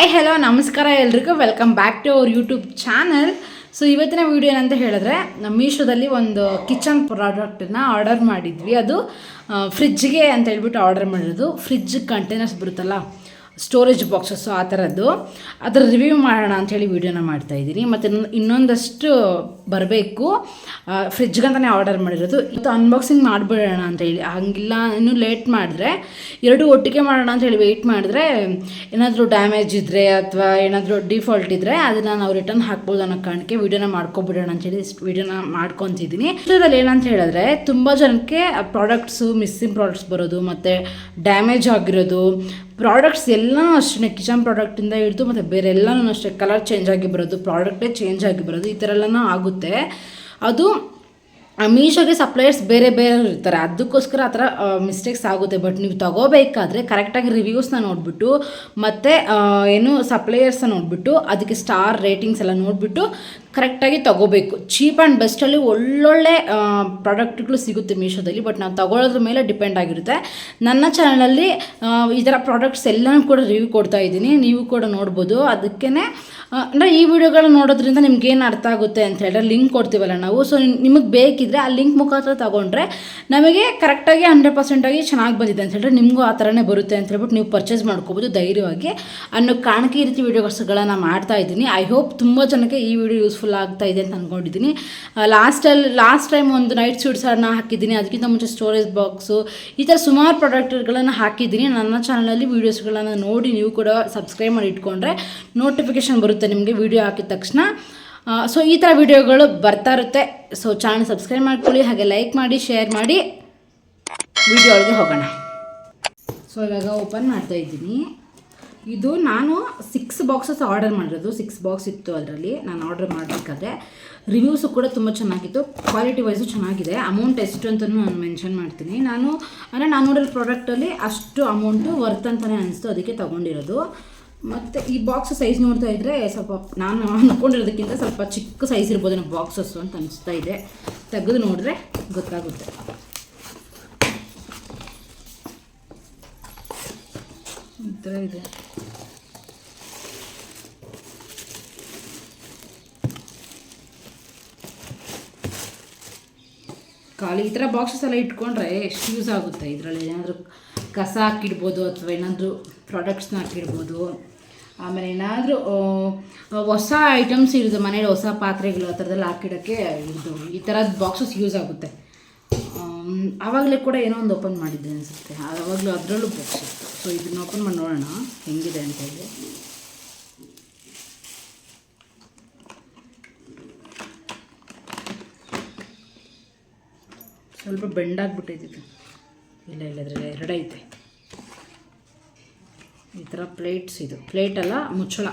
Hi hello ನಮಸ್ಕಾರ ಎಲ್ರಿಗೂ. Welcome back to our YouTube channel so ಇವತ್ತಿನ ವಿಡಿಯೋ ಏನಂತ ಹೇಳಿದ್ರೆ ಮೀಶೋದಲ್ಲಿ ಒಂದು ಕಿಚನ್ ಪ್ರಾಡಕ್ಟನ್ನ ಆರ್ಡರ್ ಮಾಡಿದ್ವಿ. ಅದು ಫ್ರಿಜ್ಗೆ ಅಂತ ಹೇಳ್ಬಿಟ್ಟು ಆರ್ಡರ್ ಮಾಡಿರೋದು. ಫ್ರಿಜ್ ಕಂಟೈನರ್ಸ್ ಬರುತ್ತಲ್ಲ ಸ್ಟೋರೇಜ್ ಬಾಕ್ಸಸ್ಸು ಆ ಥರದ್ದು ಅದರ ರಿವ್ಯೂ ಮಾಡೋಣ ಅಂಥೇಳಿ ವೀಡಿಯೋನ ಮಾಡ್ತಾ ಇದ್ದೀನಿ. ಮತ್ತು ಇನ್ನೊಂದ್- ಇನ್ನೊಂದಷ್ಟು ಬರಬೇಕು. ಫ್ರಿಜ್ಗಂತಲೇ ಆರ್ಡರ್ ಮಾಡಿರೋದು. ಇದು ಅನ್ಬಾಕ್ಸಿಂಗ್ ಮಾಡಿಬಿಡೋಣ ಅಂತ ಹೇಳಿ. ಹಂಗಿಲ್ಲ, ಇನ್ನೂ ಲೇಟ್ ಮಾಡಿದ್ರೆ, ಎರಡು ಒಟ್ಟಿಗೆ ಮಾಡೋಣ ಅಂತ ಹೇಳಿ ವೆಯ್ಟ್ ಮಾಡಿದ್ರೆ, ಏನಾದರೂ ಡ್ಯಾಮೇಜ್ ಇದ್ದರೆ ಅಥವಾ ಏನಾದರೂ ಡಿಫಾಲ್ಟ್ ಇದ್ದರೆ ಅದನ್ನು ನಾವು ರಿಟರ್ನ್ ಹಾಕ್ಬೋದು ಅನ್ನೋ ಕಾರಣಕ್ಕೆ ವೀಡಿಯೋನ ಮಾಡ್ಕೊಬಿಡೋಣ ಅಂತೇಳಿ ವೀಡಿಯೋನ ಮಾಡ್ಕೊತಿದ್ದೀನಿ. ಇದರಲ್ಲಿ ಏನಂತ ಹೇಳಿದ್ರೆ, ತುಂಬ ಜನಕ್ಕೆ ಪ್ರಾಡಕ್ಟ್ಸು ಮಿಸ್ಸಿಂಗ್ ಪ್ರಾಡಕ್ಟ್ಸ್ ಬರೋದು, ಮತ್ತು ಡ್ಯಾಮೇಜ್ ಆಗಿರೋದು ಪ್ರಾಡಕ್ಟ್ಸ್ ಎಲ್ಲನೂ ಅಷ್ಟೇ ಕಿಚನ್ ಪ್ರಾಡಕ್ಟಿಂದ ಹಿಡಿದು ಮತ್ತು ಬೇರೆ ಎಲ್ಲನೂ ಅಷ್ಟೇ. ಕಲರ್ ಚೇಂಜ್ ಆಗಿ ಬರೋದು ಪ್ರಾಡಕ್ಟೇ ಚೇಂಜ್ ಆಗಿ ಬರೋದು, ಈ ಥರ ಎಲ್ಲನೂ ಆಗುತ್ತೆ. ಅದು ಮೀಶೋಗೆ ಸಪ್ಲೈಯರ್ಸ್ ಬೇರೆ ಬೇರೆ ಇರ್ತಾರೆ. ಅದಕ್ಕೋಸ್ಕರ ಆ ಥರ ಮಿಸ್ಟೇಕ್ಸ್ ಆಗುತ್ತೆ. ಬಟ್ ನೀವು ತಗೋಬೇಕಾದ್ರೆ ಕರೆಕ್ಟಾಗಿ ರಿವ್ಯೂಸ್ನ ನೋಡಿಬಿಟ್ಟು, ಮತ್ತು ಏನು ಸಪ್ಲೈಯರ್ಸ್ನ ನೋಡಿಬಿಟ್ಟು, ಅದಕ್ಕೆ ಸ್ಟಾರ್ ರೇಟಿಂಗ್ಸ್ ಎಲ್ಲ ನೋಡಿಬಿಟ್ಟು ಕರೆಕ್ಟಾಗಿ ತಗೋಬೇಕು. ಚೀಪ್ ಆ್ಯಂಡ್ ಬೆಸ್ಟಲ್ಲಿ ಒಳ್ಳೊಳ್ಳೆ ಪ್ರಾಡಕ್ಟ್ಗಳು ಸಿಗುತ್ತೆ ಮೀಶೋದಲ್ಲಿ. ಬಟ್ ನಾವು ತಗೊಳ್ಳೋದ್ರ ಮೇಲೆ ಡಿಪೆಂಡ್ ಆಗಿರುತ್ತೆ. ನನ್ನ ಚಾನಲಲ್ಲಿ ಈ ಥರ ಪ್ರಾಡಕ್ಟ್ಸ್ ಎಲ್ಲನೂ ಕೂಡ ರಿವ್ಯೂ ಕೊಡ್ತಾ ಇದ್ದೀನಿ. ನೀವು ಕೂಡ ನೋಡ್ಬೋದು. ಅದಕ್ಕೇ ಅಂದರೆ ಈ ವಿಡಿಯೋಗಳು ನೋಡೋದ್ರಿಂದ ನಿಮ್ಗೇನು ಅರ್ಥ ಆಗುತ್ತೆ ಅಂತ ಹೇಳಿದ್ರೆ ಲಿಂಕ್ ಕೊಡ್ತೀವಲ್ಲ ನಾವು. ಸೊ ನಿಮಗೆ ಬೇಕಿದ್ರೆ ಆ ಲಿಂಕ್ ಮುಖಾಂತರ ತಗೊಂಡ್ರೆ ನಮಗೆ ಕರೆಕ್ಟಾಗಿ ಹಂಡ್ರೆಡ್ ಪರ್ಸೆಂಟಾಗಿ ಚೆನ್ನಾಗಿ ಬಂದಿದೆ ಅಂತ ಹೇಳಿದ್ರೆ ನಿಮಗೂ ಆ ಥರನೇ ಬರುತ್ತೆ ಅಂತ ಹೇಳ್ಬಿಟ್ಟು ನೀವು ಪರ್ಚೇಸ್ ಮಾಡ್ಕೋಬೋದು ಧೈರ್ಯವಾಗಿ. ಅನ್ನೋ ಕಾರಣಕ್ಕೆ ಈ ರೀತಿ ನಾನು ಮಾಡ್ತಾ ಇದ್ದೀನಿ. ಐ ಹೋಪ್ ತುಂಬ ಜನಕ್ಕೆ ಈ ವಿಡಿಯೋ ಯೂಸ್ಫುಲ್ ಆಗ್ತಾ ಇದೆ ಅಂತ ಅಂದ್ಕೊಂಡಿದ್ದೀನಿ ಲಾಸ್ಟಲ್ಲಿ ಲಾಸ್ಟ್ ಟೈಮ್ ಒಂದು ನೈಟ್ ಸೂಟ್ಸನ್ನು ಹಾಕಿದ್ದೀನಿ. ಅದಕ್ಕಿಂತ ಮುಂಚೆ ಸ್ಟೋರೇಜ್ ಬಾಕ್ಸು ಈ ಥರ ಸುಮಾರು ಪ್ರಾಡಕ್ಟ್ಗಳನ್ನು ಹಾಕಿದ್ದೀನಿ. ನನ್ನ ಚಾನಲಲ್ಲಿ ವೀಡಿಯೋಸ್ಗಳನ್ನು ನೋಡಿ ನೀವು ಕೂಡ ಸಬ್ಸ್ಕ್ರೈಬ್ ಮಾಡಿ ಇಟ್ಕೊಂಡ್ರೆ ನೋಟಿಫಿಕೇಶನ್ ಬರುತ್ತೆ ನಿಮಗೆ ವಿಡಿಯೋ ಹಾಕಿದ ತಕ್ಷಣ. ಸೊ ಈ ಥರ ವಿಡಿಯೋಗಳು ಬರ್ತಾ ಇರುತ್ತೆ. ಸೊ ಚಾನಲ್ ಸಬ್ಸ್ಕ್ರೈಬ್ ಮಾಡ್ಕೊಳ್ಳಿ, ಹಾಗೆ ಲೈಕ್ ಮಾಡಿ ಶೇರ್ ಮಾಡಿ ವಿಡಿಯೋ ಒಳಗೆ ಹೋಗೋಣ. ಸೊ ಇವಾಗ ಓಪನ್ ಮಾಡ್ತಾ ಇದ್ದೀನಿ. ಇದು ನಾನು ಸಿಕ್ಸ್ ಬಾಕ್ಸಸ್ ಆರ್ಡರ್ ಮಾಡಿರೋದು. ಸಿಕ್ಸ್ ಬಾಕ್ಸ್ ಇತ್ತು ಅದರಲ್ಲಿ. ನಾನು ಆರ್ಡರ್ ಮಾಡಬೇಕಾದ್ರೆ. ರಿವ್ಯೂಸು ಕೂಡ ತುಂಬ ಚೆನ್ನಾಗಿತ್ತು. ಕ್ವಾಲಿಟಿ ವೈಸು ಚೆನ್ನಾಗಿದೆ. ಅಮೌಂಟ್ ಎಷ್ಟು ಅಂತಲೂ ನಾನು ಮೆನ್ಷನ್ ಮಾಡ್ತೀನಿ. ನಾನು, ಅಂದರೆ ನಾನು ನೋಡಿರೋ ಪ್ರಾಡಕ್ಟಲ್ಲಿ ಅಷ್ಟು ಅಮೌಂಟು ವರ್ತ್ ಅಂತಲೇ ಅನಿಸ್ತು. ಅದಕ್ಕೆ ತೊಗೊಂಡಿರೋದು. ಮತ್ತು ಈ ಬಾಕ್ಸ್ ಸೈಜ್ ನೋಡ್ತಾ ಇದ್ದರೆ ಸ್ವಲ್ಪ ನಾನು ಅಂದ್ಕೊಂಡಿರೋದಕ್ಕಿಂತ ಸ್ವಲ್ಪ ಚಿಕ್ಕ ಸೈಜ್ ಇರ್ಬೋದು ನಮ್ಮ ಬಾಕ್ಸಸ್ಸು ಅಂತ ಅನಿಸ್ತಾ ಇದೆ. ತೆಗೆದು ನೋಡಿದ್ರೆ ಗೊತ್ತಾಗುತ್ತೆ. ಇದೆ. ಖಾಲಿ ಈ ಥರ ಬಾಕ್ಸಸ್ ಎಲ್ಲ ಇಟ್ಕೊಂಡ್ರೆ ಎಷ್ಟು ಯೂಸ್ ಆಗುತ್ತೆ? ಇದರಲ್ಲಿ ಏನಾದರೂ ಕಸ ಹಾಕಿಡ್ಬೋದು ಅಥವಾ ಏನಾದರೂ ಪ್ರಾಡಕ್ಟ್ಸ್ನ ಹಾಕಿಡ್ಬೋದು? ಆಮೇಲೆ ಏನಾದರೂ ಹೊಸ ಐಟಮ್ಸ್ ಇರೋದು, ಮನೇಲಿ ಹೊಸ ಪಾತ್ರೆಗಳು, ಆ ಥರದಲ್ಲಿ ಹಾಕಿಡೋಕ್ಕೆ ಇದು, ಈ ಥರದ ಬಾಕ್ಸಸ್ ಯೂಸ್ ಆಗುತ್ತೆ. ಆವಾಗಲೇ ಕೂಡ ಏನೋ ಒಂದು ಓಪನ್ ಮಾಡಿದ್ದೆ ಅನಿಸುತ್ತೆ. ಆವಾಗಲೂ ಅದರಲ್ಲೂ ಬಾಕ್ಸ್ ಸೊ ಇದನ್ನ ಓಪನ್ ಮಾಡಿ ನೋಡೋಣ. ಹೆಂಗಿದೆ ಅಂತ ಹೇಳಿ. ಸ್ವಲ್ಪ ಬೆಂಡಾಗ್ಬಿಟ್ಟೈತಿತ್ತು ಇಲ್ಲ ಇಲ್ಲ ಎರಡೈತೆ ಈ ಥರ ಪ್ಲೇಟ್ಸ್ ಇದು. ಪ್ಲೇಟಲ್ಲ ಮುಚ್ಚಳ.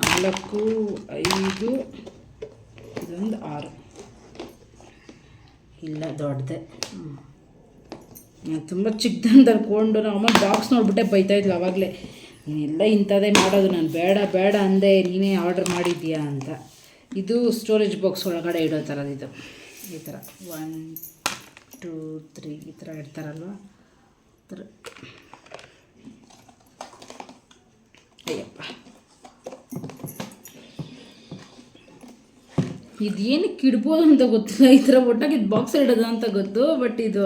ನಾಲ್ಕು, ಐದು, ಇದೊಂದು ಆರು. ಇಲ್ಲ, ದೊಡ್ಡದೆ. ನಾನು ತುಂಬ ಚಿಕ್ಕದನ್ನು ತರ್ಕೊಂಡು ನಾವು ಅಮ್ಮ ಬಾಕ್ಸ್ ನೋಡ್ಬಿಟ್ಟೆ ಬೈತಾಯಿದ್ಲು ಅವಾಗಲೇ. ನೀನೆಲ್ಲ ಇಂಥದ್ದೇ ಮಾಡೋದು, ನಾನು ಬೇಡ ಬೇಡ ಅಂದೆ ನೀನೇ ಆರ್ಡರ್ ಮಾಡಿದ್ದೀಯಾ ಅಂತ. ಇದು ಸ್ಟೋರೇಜ್ ಬಾಕ್ಸ್ ಒಳಗಡೆ ಇಡೋ ಥರದ್ದು ಇದು. ಈ ಥರ. ಒನ್ ಟೂ ತ್ರೀ ಈ ಥರ ಇಡ್ತಾರಲ್ವ? ಥರ ಅಯ್ಯಪ್ಪ. ಇದೇನಕ್ಕೆ ಇಡ್ಬೋದು ಅಂತ ಗೊತ್ತಿಲ್ಲ. ಈ ಥರ ಒಟ್ಟಾಗಿ ಇದು ಬಾಕ್ಸ್ ಇಡೋದು ಅಂತ ಗೊತ್ತು ಬಟ್ ಇದು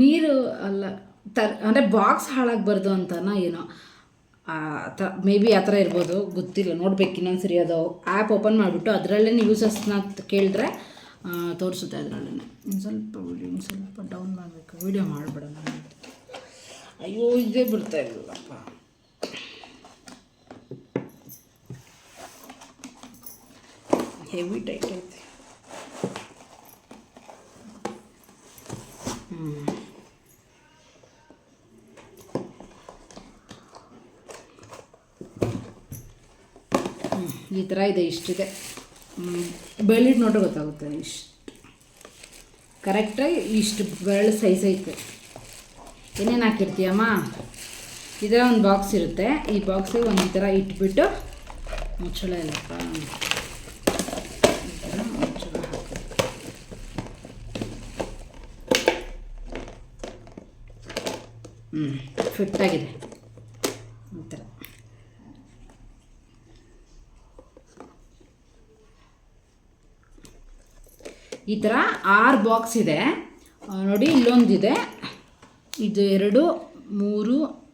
ನೀರು ಅಲ್ಲ, ತರ್, ಅಂದರೆ ಬಾಕ್ಸ್ ಹಾಳಾಗಬಾರ್ದು ಅಂತನಾ ಏನೋ. ಆ ಥರ ಮೇ ಬಿ ಆ ಥರ ಇರ್ಬೋದು, ಗೊತ್ತಿಲ್ಲ, ನೋಡ್ಬೇಕು ಇನ್ನೊಂದು ಸರಿ ಅದು ಆ್ಯಪ್ ಓಪನ್ ಮಾಡಿಬಿಟ್ಟು ಅದರಲ್ಲೇ ಯೂಸಸ್ನ ಕೇಳಿದ್ರೆ ತೋರಿಸುತ್ತೆ ಅದರಲ್ಲೇ ಒಂದು ಸ್ವಲ್ಪ ವಿಡಿಯೋ ಒಂದು ಸ್ವಲ್ಪ ಡೌನ್ ಮಾಡಬೇಕು. ವಿಡಿಯೋ ಮಾಡಿಬಿಡೋಣ ಅಯ್ಯೋ, ಇದೇ ಬಿಡ್ತಾ ಇರಲಿಲ್ಲಪ್ಪ. ಹೆವಿ ಟೈಟ್ ಐತೆ. ಈ ಥರ ಇದೆ ಇಷ್ಟಿದೆ. ಬೆಳ್ಳಿಟ್ಟು ನೋಡ್ರೆ ಗೊತ್ತಾಗುತ್ತೆ ಇಷ್ಟು. ಕರೆಕ್ಟಾಗಿ ಇಷ್ಟು ಬೆರಳು ಸೈಜ್ ಐತೆ. ಏನೇನು ಹಾಕಿರ್ತೀಯಮ್ಮ ಇದರ ಒಂದು ಬಾಕ್ಸ್ ಇರುತ್ತೆ. ಈ ಬಾಕ್ಸಿಗೆ ಒಂದು ಈ ಥರ ಇಟ್ಬಿಟ್ಟು ಮುಚ್ಚಳ ಇಲ್ಲಪ್ಪ. ಹ್ಞೂ ಫಿಟ್ ಆಗಿದೆ. ಈ ಥರ ಈ ಥರ ಆರು ಬಾಕ್ಸ್ ಇದೆ. ನೋಡಿ ಇಲ್ಲೊಂದಿದೆ. ಇದು ಎರಡು ಮೂರು,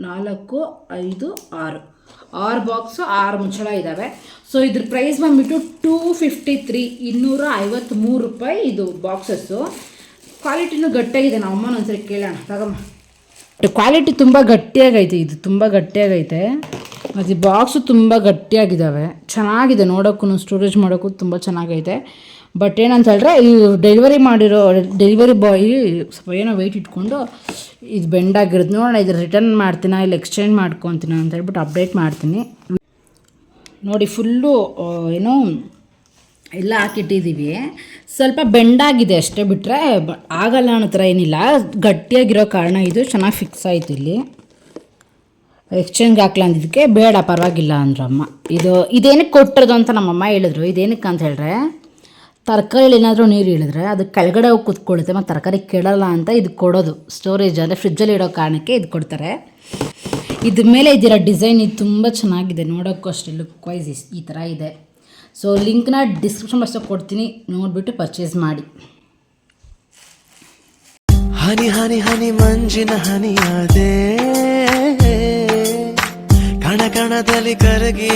ನಾಲ್ಕು, ಐದು, ಆರು. ಆರು ಬಾಕ್ಸು ಆರು ಮುಚ್ಚಳ ಇದ್ದಾವೆ ಸೊ ಇದ್ರ ಪ್ರೈಸ್ ಬಂದುಬಿಟ್ಟು ಟೂ ಫಿಫ್ಟಿ ತ್ರೀ ಇನ್ನೂರ ಐವತ್ತ್ಮೂರು ರೂಪಾಯಿ ಇದು ಬಾಕ್ಸಸ್ಸು ಕ್ವಾಲಿಟಿನೂ ಗಟ್ಟಿಯಾಗಿದೆ. ನಮ್ಮ ಅಮ್ಮನ ಒಂದ್ಸರಿ ಕೇಳೋಣ. ತಗಮ್ಮ. ಕ್ವಾಲಿಟಿ ತುಂಬ ಗಟ್ಟಿಯಾಗೈತೆ. ಇದು ತುಂಬ ಗಟ್ಟಿಯಾಗೈತೆ. ಈ ಬಾಕ್ಸು ತುಂಬ ಗಟ್ಟಿಯಾಗಿದ್ದಾವೆ ಚೆನ್ನಾಗಿದೆ. ನೋಡೋಕ್ಕೂ ಸ್ಟೋರೇಜ್ ಮಾಡೋಕ್ಕೂ ತುಂಬ ಚೆನ್ನಾಗೈತೆ. ಬಟ್ ಏನಂತ ಹೇಳಿದ್ರೆ, ಈ ಡೆಲಿವರಿ ಮಾಡಿರೋ ಡೆಲಿವರಿ ಬಾಯ್ ಸ್ವಲ್ಪ ಏನೋ ವೆಯ್ಟ್ ಇಟ್ಕೊಂಡು, ಇದು ಬೆಂಡಾಗಿರೋದು ನೋಡೋಣ, ಇದು ರಿಟರ್ನ್ ಮಾಡ್ತೀನ, ಇಲ್ಲ ಎಕ್ಸ್ಚೇಂಜ್ ಮಾಡ್ಕೊತೀನ ಅಂತ ಹೇಳ್ಬಿಟ್ಟು ಅಪ್ಡೇಟ್ ಮಾಡ್ತೀನಿ. ನೋಡಿ ಫುಲ್ಲು ಏನೋ ಎಲ್ಲ ಹಾಕಿಟ್ಟಿದ್ದೀವಿ ಸ್ವಲ್ಪ ಬೆಂಡಾಗಿದೆ ಅಷ್ಟೇ ಬಿಟ್ಟರೆ ಆಗಲ್ಲ ಅನ್ನೋ ಥರ ಏನಿಲ್ಲ. ಗಟ್ಟಿಯಾಗಿರೋ ಕಾರಣ ಇದು, ಚೆನ್ನಾಗಿ ಫಿಕ್ಸ್ ಆಯಿತು ಇಲ್ಲಿ. ಎಕ್ಸ್ಚೇಂಜ್ ಹಾಕ್ಲಾ ಅಂದಿದ್ದಕ್ಕೆ ಬೇಡ, ಪರವಾಗಿಲ್ಲ ಅಂದ್ರಮ್ಮ. ಇದು, ಇದೇನಕ್ಕೆ ಕೊಟ್ಟಿರೋದು ಅಂತ ನಮ್ಮಮ್ಮ ಹೇಳಿದ್ರು. ಇದೇನಕ್ಕೆ ಅಂತ ಹೇಳಿದ್ರೆ ತರಕಾರಿ ಏನಾದರೂ ನೀರು ಇಳಿದ್ರೆ ಅದು ಕೆಳಗಡೆ ಹೋಗಿ ಕುತ್ಕೊಳ್ಳುತ್ತೆ ಮತ್ತು ತರಕಾರಿ ಕೆಡಲ್ಲ ಅಂತ ಇದು ಕೊಡೋದು. ಸ್ಟೋರೇಜ್ ಅಂದರೆ ಫ್ರಿಜ್ಜಲ್ಲಿ ಇಡೋ ಕಾರಣಕ್ಕೆ ಇದು ಕೊಡ್ತಾರೆ. ಇದ್ರ ಮೇಲೆ ಇದ್ದಿರೋ ಡಿಸೈನ್ ಇದು ತುಂಬ ಚೆನ್ನಾಗಿದೆ. ನೋಡೋಕ್ಕೂ ಅಷ್ಟೇ ಲುಕ್ ವೈಸ್ ಈ ಥರ ಇದೆ. ಸೊ ಲಿಂಕ್ನ ಡಿಸ್ಕ್ರಿಪ್ಷನ್ ಬಾಕ್ಸ್ ಕೊಡ್ತೀನಿ. ನೋಡಿಬಿಟ್ಟು ಪರ್ಚೇಸ್ ಮಾಡಿ. ಹನಿ ಹನಿ ಹನಿ, ಮಂಜಿನ ಹನಿಯಾದೆ ಕಣ, ಕಣದಲ್ಲಿ ಕರಗಿ